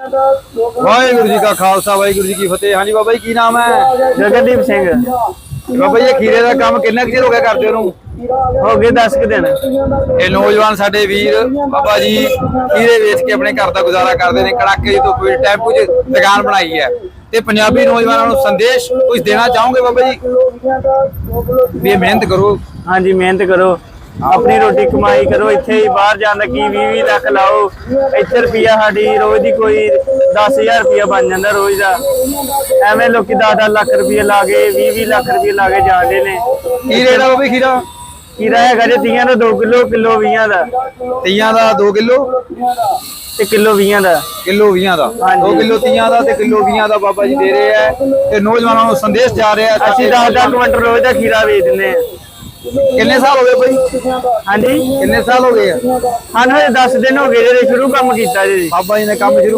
ਵਾਹਿਗੁਰੂ ਜੀ ਕਾ ਖਾਲਸਾ ਵਾਹਿਗੁਰੂ ਜੀ ਕੀ ਫਤਿਹ। ਹਾਂਜੀ ਬਾਬਾ ਜੀ ਕੀ ਨਾਮ ਹੈ? ਜਗਨਦੀਪ ਸਿੰਘ। ਬਾਬਾ ਜੀ ਇਹ ਖੀਰੇ ਦਾ ਕੰਮ ਕਿੰਨਾ ਕੁ ਚਿਰ ਹੋ ਗਿਆ ਕਰਦੇ ਉਹਨੂੰ ਹੋ ਗਏ 10 ਕੁ ਦਿਨ। ਇਹ ਨੌਜਵਾਨ ਸਾਡੇ ਵੀਰ ਬਾਬਾ ਜੀ ਖੀਰੇ ਵੇਚ ਕੇ ਆਪਣੇ ਘਰ ਦਾ ਗੁਜ਼ਾਰਾ ਕਰਦੇ ਨੇ। ਕੜਾਕੇ ਦੀ ਧੁੱਪ ਵਿੱਚ ਟੈਂਪੂ 'ਚ ਦੁਕਾਨ ਬਣਾਈ ਹੈ। ਤੇ ਪੰਜਾਬੀ ਨੌਜਵਾਨਾਂ ਨੂੰ ਸੰਦੇਸ਼ ਕੁਝ ਦੇਣਾ ਚਾਹੋਗੇ ਬਾਬਾ ਜੀ? ਵੀ ਮਿਹਨਤ ਕਰੋ। ਹਾਂਜੀ ਮਿਹਨਤ ਕਰੋ। ਆਪਣੀ ਰੋਟੀ ਕਮਾਈ ਕਰੋ ਇੱਥੇ ਹੀ ਬਾਹਰ ਜਾਣ ਦਾ ਕੀ 20 20 ਲੱਖ ਲਾਓ। ਇੱਥੇ ਰੁਪਿਆ ਸਾਡੀ ਰੋਜ਼ ਦੀ ਕੋਈ 10000 ਰੁਪਿਆ ਬਣ ਜਾਂਦਾ ਰੋਜ਼ ਦਾ। ਐਵੇਂ ਲੋਕੀ 10 ਲੱਖ ਰੁਪਏ ਲਾ ਕੇ 20 20 ਲੱਖ ਰੁਪਏ ਲਾ ਕੇ ਜਾਂਦੇ ਨੇ। ਕੀ ਰੇਟ ਆ ਜੀ ਖੀਰਾ? ਕੀਰਾ ਹੈਗਾ ਜੇ ਤੀਆਂ ਦਾ 2 ਕਿਲੋ ਕਿਲੋ 20 ਦਾ। ਤੀਆਂ ਦਾ 2 ਕਿਲੋ? ਤੇ ਕਿਲੋ 20 ਦਾ। ਕਿਲੋ 20 ਦਾ। 2 ਕਿਲੋ ਤੀਆਂ ਦਾ ਤੇ ਕਿਲੋ 20 ਦਾ ਬਾਬਾ ਜੀ ਦੇ ਰਹੇ ਆ। ਤੇ ਨੌਜਵਾਨਾਂ ਨੂੰ ਸੰਦੇਸ਼ ਜਾ ਰਿਹਾ ਅਸੀਂ 10 10 ਕੁਇੰਟਲ ਰੋਜ਼ ਦਾ ਖੀਰਾ ਵੇਚ ਦਿੰਦੇ ਆ ਕਿੰਨੇ ਸਾਲ ਹੋ ਗਏ ਬਾਈ? ਹਾਂਜੀ। ਕਿੰਨੇ ਸਾਲ ਹੋ ਗਏ ਆ? ਸਾਨੂੰ ਇਹ 10 ਦਿਨ ਹੋ ਗਏ ਜਿਹੜੇ ਸ਼ੁਰੂ ਕੰਮ ਕੀਤਾ ਜੀ। ਬਾਬਾ ਜੀ ਨੇ ਕੰਮ ਸ਼ੁਰੂ